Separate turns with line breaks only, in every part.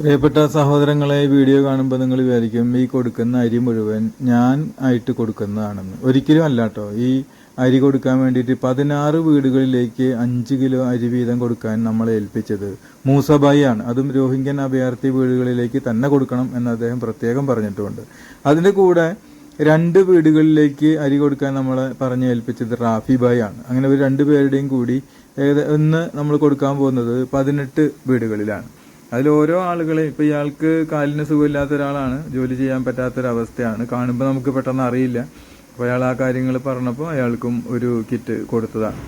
പ്രിയപ്പെട്ട സഹോദരങ്ങളെ വീഡിയോ കാണുമ്പോൾ നിങ്ങൾ വിചാരിക്കും ഈ കൊടുക്കുന്ന അരി മുഴുവൻ ഞാൻ ആയിട്ട് കൊടുക്കുന്നതാണെന്ന്. ഒരിക്കലും അല്ല കേട്ടോ ഈ അരി കൊടുക്കാൻ വേണ്ടിയിട്ട് പതിനാറ് വീടുകളിലേക്ക് അഞ്ച് കിലോ അരി വീതം കൊടുക്കാൻ നമ്മളെ ഏൽപ്പിച്ചത് മൂസബായിയാണ് അതും രോഹിംഗ്യൻ അഭയാർത്ഥി വീടുകളിലേക്ക് തന്നെ കൊടുക്കണം എന്ന് അദ്ദേഹം പ്രത്യേകം പറഞ്ഞിട്ടുമുണ്ട് അതിന്റെ കൂടെ രണ്ട് വീടുകളിലേക്ക് അരി കൊടുക്കാൻ നമ്മളെ പറഞ്ഞ് ഏൽപ്പിച്ചത് റാഫി ബായി ആണ്. അങ്ങനെ ഒരു രണ്ട് പേരുടെയും കൂടി ഏകദ ഇന്ന് നമ്മൾ കൊടുക്കാൻ പോകുന്നത് പതിനെട്ട് വീടുകളിലാണ്. അതിൽ ഓരോ ആളുകളെ ഇപ്പൊ ഇയാൾക്ക് കാലിന് സുഖമില്ലാത്ത ഒരാളാണ് ജോലി ചെയ്യാൻ പറ്റാത്തൊരവസ്ഥയാണ്. കാണുമ്പോൾ നമുക്ക് പെട്ടെന്ന് അറിയില്ല. അപ്പോൾ അയാൾ ആ കാര്യങ്ങൾ പറഞ്ഞപ്പോൾ അയാൾക്കും ഒരു കിറ്റ് കൊടുത്തതാണ്.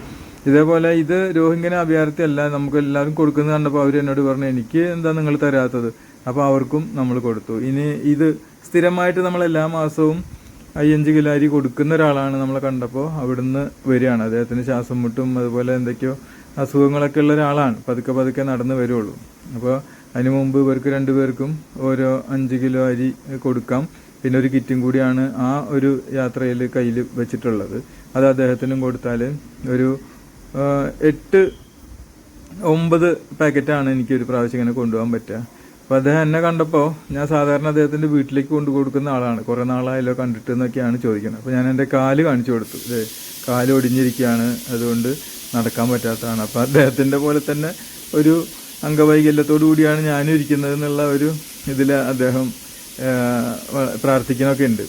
ഇതേപോലെ ഇത് രോഹിംഗ്യൻ അഭയാർത്ഥി അല്ല നമുക്ക് എല്ലാവരും കൊടുക്കുന്നത് കണ്ടപ്പോൾ അവർ എന്നോട് പറഞ്ഞു എനിക്ക് എന്താ നിങ്ങൾ തരാത്തത്? അപ്പോൾ അവർക്കും നമ്മൾ കൊടുത്തു. ഇനി ഇത് സ്ഥിരമായിട്ട് നമ്മൾ എല്ലാ മാസവും അയ്യഞ്ച് കിലോ അരി കൊടുക്കുന്ന ഒരാളാണ് നമ്മളെ കണ്ടപ്പോൾ അവിടുന്ന് വരികയാണ്. അദ്ദേഹത്തിന് ശ്വാസം മുട്ടും അതുപോലെ എന്തൊക്കെയോ അസുഖങ്ങളൊക്കെ ഉള്ള ഒരാളാണ്. പതുക്കെ പതുക്കെ നടന്ന് വരുള്ളൂ. അപ്പോൾ അതിന് മുമ്പ് ഇവർക്ക് രണ്ടുപേർക്കും ഓരോ അഞ്ച് കിലോ അരി കൊടുക്കാം. പിന്നെ ഒരു കിറ്റും കൂടിയാണ് ആ ഒരു യാത്രയിൽ കയ്യിൽ വെച്ചിട്ടുള്ളത്. അത് അദ്ദേഹത്തിനും കൊടുത്താൽ ഒരു എട്ട് ഒമ്പത് പാക്കറ്റാണ് എനിക്ക് ഒരു പ്രാവശ്യം ഇങ്ങനെ കൊണ്ടുപോകാൻ പറ്റുക. അപ്പോൾ അദ്ദേഹം എന്നെ കണ്ടപ്പോൾ ഞാൻ സാധാരണ അദ്ദേഹത്തിന്റെ വീട്ടിലേക്ക് കൊണ്ടു കൊടുക്കുന്ന ആളാണ്. കുറേ നാളായല്ലോ കണ്ടിട്ട് എന്നൊക്കെയാണ് ചോദിക്കുന്നത്. അപ്പോൾ ഞാൻ എന്റെ കാൽ കാണിച്ചു കൊടുത്തു. കാൽ ഒടിഞ്ഞിരിക്കുകയാണ്. അതുകൊണ്ട് നടക്കാൻ പറ്റാത്തതാണ്. അപ്പോൾ അദ്ദേഹത്തിന്റെ പോലെ തന്നെ ഒരു അംഗവൈകല്യത്തോടു കൂടിയാണ് ഞാനും ഇരിക്കുന്നത് എന്നുള്ള ഒരു ഇതിൽ അദ്ദേഹം പ്രാർത്ഥിക്കണമൊക്കെ ഉണ്ട്.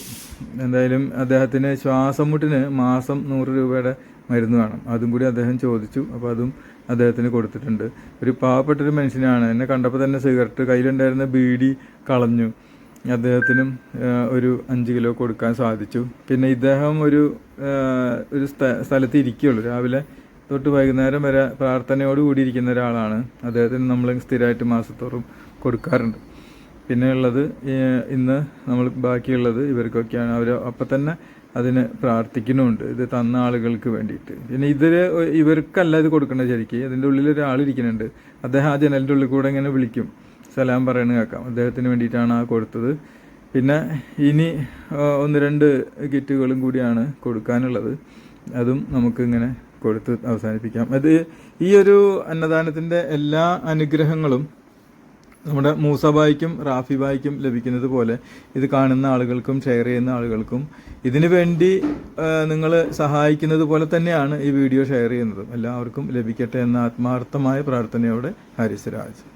എന്തായാലും അദ്ദേഹത്തിന് ശ്വാസം മുട്ടിന് മാസം നൂറ് രൂപയുടെ മരുന്ന് വേണം. അതും കൂടി അദ്ദേഹം ചോദിച്ചു. അപ്പോൾ അതും അദ്ദേഹത്തിന് കൊടുത്തിട്ടുണ്ട്. ഒരു പാവപ്പെട്ടൊരു മനുഷ്യനാണ്. എന്നെ കണ്ടപ്പോൾ തന്നെ സിഗരറ്റ് കയ്യിലുണ്ടായിരുന്ന ബീഡി കളഞ്ഞു. അദ്ദേഹത്തിനും ഒരു അഞ്ച് കിലോ കൊടുക്കാൻ സാധിച്ചു. പിന്നെ ഇദ്ദേഹം ഒരു ഒരു സ്ഥ- സ്ഥലത്ത് ഇരിക്കുകയുള്ളൂ. രാവിലെ തൊട്ട് വൈകുന്നേരം വരെ പ്രാർത്ഥനയോട് കൂടിയിരിക്കുന്ന ഒരാളാണ്. അദ്ദേഹത്തിന് നമ്മൾ സ്ഥിരമായിട്ട് മാസത്തോറും കൊടുക്കാറുണ്ട്. പിന്നെ ഉള്ളത് ഇന്ന് നമ്മൾ ബാക്കിയുള്ളത് ഇവർക്കൊക്കെയാണ്. അവർ അപ്പം തന്നെ അതിന് പ്രാർത്ഥിക്കുന്നുമുണ്ട് ഇത് തന്ന ആളുകൾക്ക് വേണ്ടിയിട്ട്. പിന്നെ ഇതിൽ ഇവർക്കല്ല ഇത് കൊടുക്കേണ്ട ശരിക്കും. ഇതിന്റെ ഉള്ളിൽ ഒരാൾ ഇരിക്കുന്നുണ്ട്. അദ്ദേഹം ആ ജനലിന്റെ ഉള്ളിൽ കൂടെ ഇങ്ങനെ വിളിക്കും. സലാം പറയണ കേൾക്കാം. അദ്ദേഹത്തിന് വേണ്ടിയിട്ടാണ് ആ കൊടുത്തത്. പിന്നെ ഇനി ഒന്ന് രണ്ട് കിറ്റുകളും കൂടിയാണ് കൊടുക്കാനുള്ളത്. അതും നമുക്ക് ഇങ്ങനെ കൊടുത്ത് അവസാനിപ്പിക്കാം. അത് ഈ ഒരു അന്നദാനത്തിന്റെ എല്ലാ അനുഗ്രഹങ്ങളും നമ്മുടെ മൂസബായിക്കും റാഫിബായിക്കും ലഭിക്കുന്നത് പോലെ ഇത് കാണുന്ന ആളുകൾക്കും ഷെയർ ചെയ്യുന്ന ആളുകൾക്കും ഇതിനു വേണ്ടി നിങ്ങൾ സഹായിക്കുന്നത് പോലെ തന്നെയാണ് ഈ വീഡിയോ ഷെയർ ചെയ്യുന്നതും. എല്ലാവർക്കും ലഭിക്കട്ടെ എന്ന ആത്മാർത്ഥമായ പ്രാർത്ഥനയോടെ ഹാരിസ് രാജ്